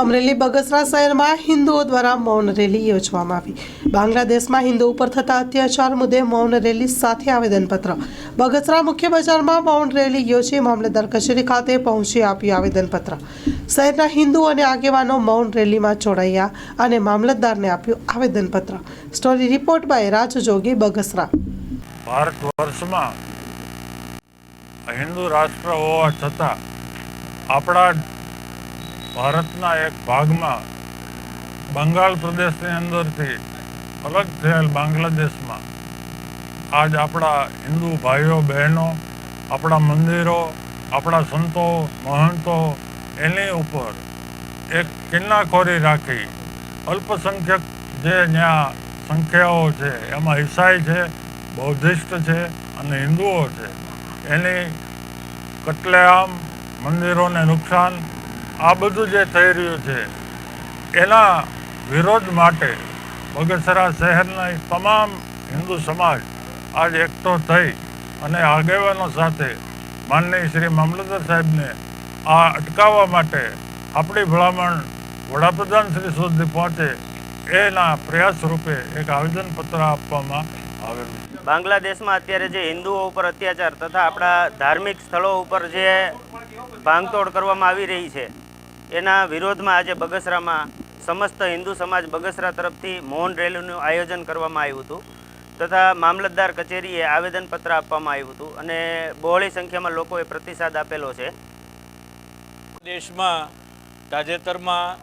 અમરેલી બગસરા શહેરમાં હિન્દુઓ દ્વારા મૌન રેલી યોજવામાં આવી. બાંગ્લાદેશમાં હિન્દુ ઉપર થતા અત્યાચાર મુદ્દે મૌન રેલી સાથે આવેદનપત્ર. બગસરા મુખ્ય બજારમાં મૌન રેલી યોજી મામલતદાર કચેરી ખાતે પહોંચી આપ્યું આવેદનપત્ર. શહેરના હિન્દુ અને આગેવાનો મૌન રેલીમાં જોડાયા અને મામલતદારને આપ્યું આવેદનપત્ર. Story report by Raj Jogi, Bagasara. Bharat વર્ષમાં હિન્દુ રાષ્ટ્ર હોવા છતાં આપણા ભારતના એક ભાગમાં બંગાળ પ્રદેશની અંદરથી અલગ થયેલ બાંગ્લાદેશમાં આજ આપણા હિન્દુ ભાઈઓ, બહેનો, આપણા મંદિરો, આપણા સંતો, મહંતો, એની ઉપર એક કિન્નાખોરી રાખી અલ્પસંખ્યક જે ત્યાં સંખ્યાઓ છે, એમાં ઈસાઈ છે, બૌદ્ધિસ્ટ છે અને હિન્દુઓ છે, એની કતલેઆમ મંદિરોને નુકસાન આ બધું જે થઈ રહ્યું છે, એના વિરોધ માટે બગસરા શહેરના તમામ હિન્દુ સમાજ આજ એકઠો થઈ અને આગેવાનો સાથે માનનીય શ્રી મામલતદાર સાહેબને આ અટકાવવા માટે આપણી ભલામણ વડાપ્રધાન શ્રી સુધી પહોંચે એના પ્રયાસ રૂપે એક આવેદનપત્ર આપવામાં આવેલું બાંગ્લાદેશમાં અત્યારે જે હિન્દુઓ ઉપર અત્યાચાર તથા આપણા ધાર્મિક સ્થળો ઉપર જે ભાંગતોડ કરવામાં આવી રહી છે એના વિરોધમાં આજે બગસરામાં સમસ્ત હિન્દુ સમાજ બગસરા તરફથી મૌન રેલીનું આયોજન કરવામાં આવ્યું હતું તથા મામલતદાર કચેરીએ આવેદનપત્ર આપવામાં આવ્યું હતું અને બહોળી સંખ્યામાં લોકોએ પ્રતિસાદ આપેલો છે. દેશમાં તાજેતરમાં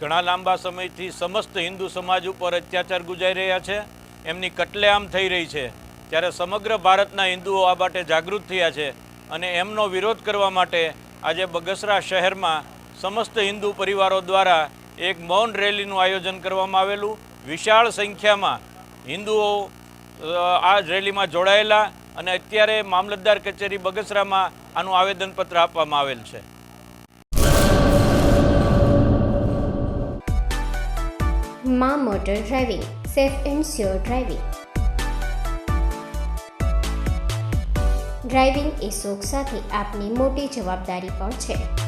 ઘણા લાંબા સમયથી સમસ્ત હિન્દુ સમાજ ઉપર અત્યાચાર ગુજારી રહ્યા છે. એમની કટલેઆમ થઈ રહી છે. ત્યારે સમગ્ર ભારતના હિન્દુઓ આ માટે જાગૃત થયા છે અને એમનો વિરોધ કરવા માટે આજે બગસરા શહેરમાં સમસ્ત હિન્દુ પરિવારો દ્વારા એક મૌન રેલીનું આયોજન કરવામાં આવેલું. વિશાળ સંખ્યામાં હિન્દુઓ આ રેલીમાં જોડાયેલા અને અત્યારે મામલતદાર કચેરી બગસરામાં આનું આવેદનપત્ર આપવામાં આવેલ છે. મા ડ્રાઇવિંગ એ શોખ સાથે આપની મોટી જવાબદારી પણ છે.